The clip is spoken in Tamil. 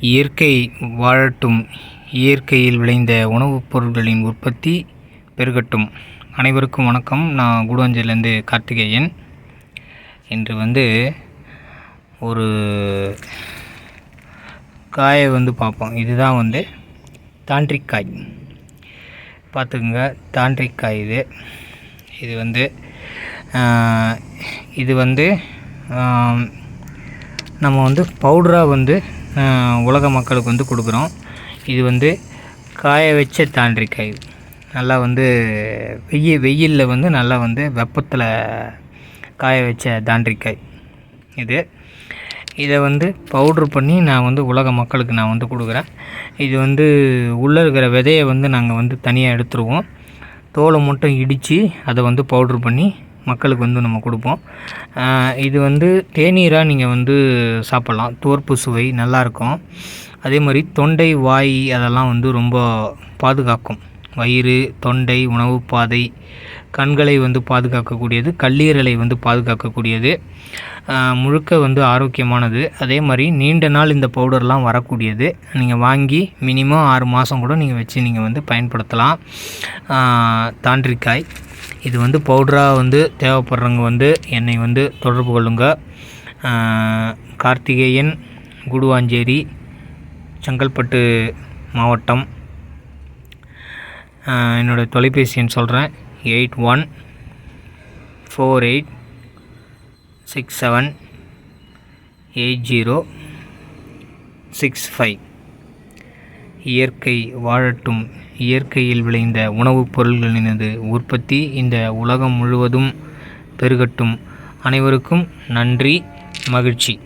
இயற்கை வாழட்டும். இயற்கையில் விளைந்த உணவுப் பொருட்களின் உற்பத்தி பெருகட்டும். அனைவருக்கும் வணக்கம். நான் கூடுவாஞ்சேரிலேருந்து கார்த்திகேயன். இன்று வந்து ஒரு காயை வந்து பார்ப்போம். இதுதான் வந்து தாண்டிக் காய் பார்த்துக்குங்க. தாண்டிக் காய் இது. இது வந்து இது வந்து நம்ம வந்து பவுடராக வந்து உலக மக்களுக்கு வந்து கொடுக்குறோம். இது வந்து காய வச்ச தாண்டிக்காய் நல்லா வந்து வெயில் வெயிலில் வந்து நல்லா வந்து வெப்பத்தில் காய வச்ச தாண்டிக்காய் இது. இதை வந்து பவுட்ரு பண்ணி நான் வந்து உலக மக்களுக்கு நான் வந்து கொடுக்குறேன். இது வந்து உள்ளே இருக்கிற விதையை வந்து நாங்கள் வந்து தனியாக எடுத்துருவோம். தோலை மட்டும் இடித்து அதை வந்து பவுட்ரு பண்ணி மக்களுக்கு வந்து நம்ம கொடுப்போம். இது வந்து தேநீராக நீங்கள் வந்து சாப்பிட்லாம். தோற்பு சுவை நல்லாயிருக்கும் அதே மாதிரி தொண்டை வாய் அதெல்லாம் வந்து ரொம்ப பாதுகாக்கும். வயிறு தொண்டை உணவு பாதை கண்களை வந்து பாதுகாக்கக்கூடியது கல்லீரலை வந்து பாதுகாக்கக்கூடியது முழுக்க வந்து ஆரோக்கியமானது. அதே மாதிரி நீண்ட நாள் இந்த பவுடர்லாம் வரக்கூடியது. நீங்கள் வாங்கி மினிமம் ஆறு மாதம் கூட நீங்கள் வச்சு நீங்கள் வந்து பயன்படுத்தலாம். தாண்டிக்காய் இது வந்து பவுடராக வந்து தேவைப்படுறவங்க வந்து என்னை வந்து தொடர்பு கொள்ளுங்கள் கார்த்திகேயன் குடுவாஞ்சேரி செங்கல்பட்டு மாவட்டம். என்னோடய தொலைபேசி எண் சொல்கிறேன் eight one four eight six seven eight zero six five. இயற்கை வாழட்டும். இயற்கையில் விளைந்த உணவுப் பொருள்களினது உற்பத்தி இந்த உலகம் முழுவதும் பெருகட்டும். அனைவருக்கும் நன்றி மகிழ்ச்சி.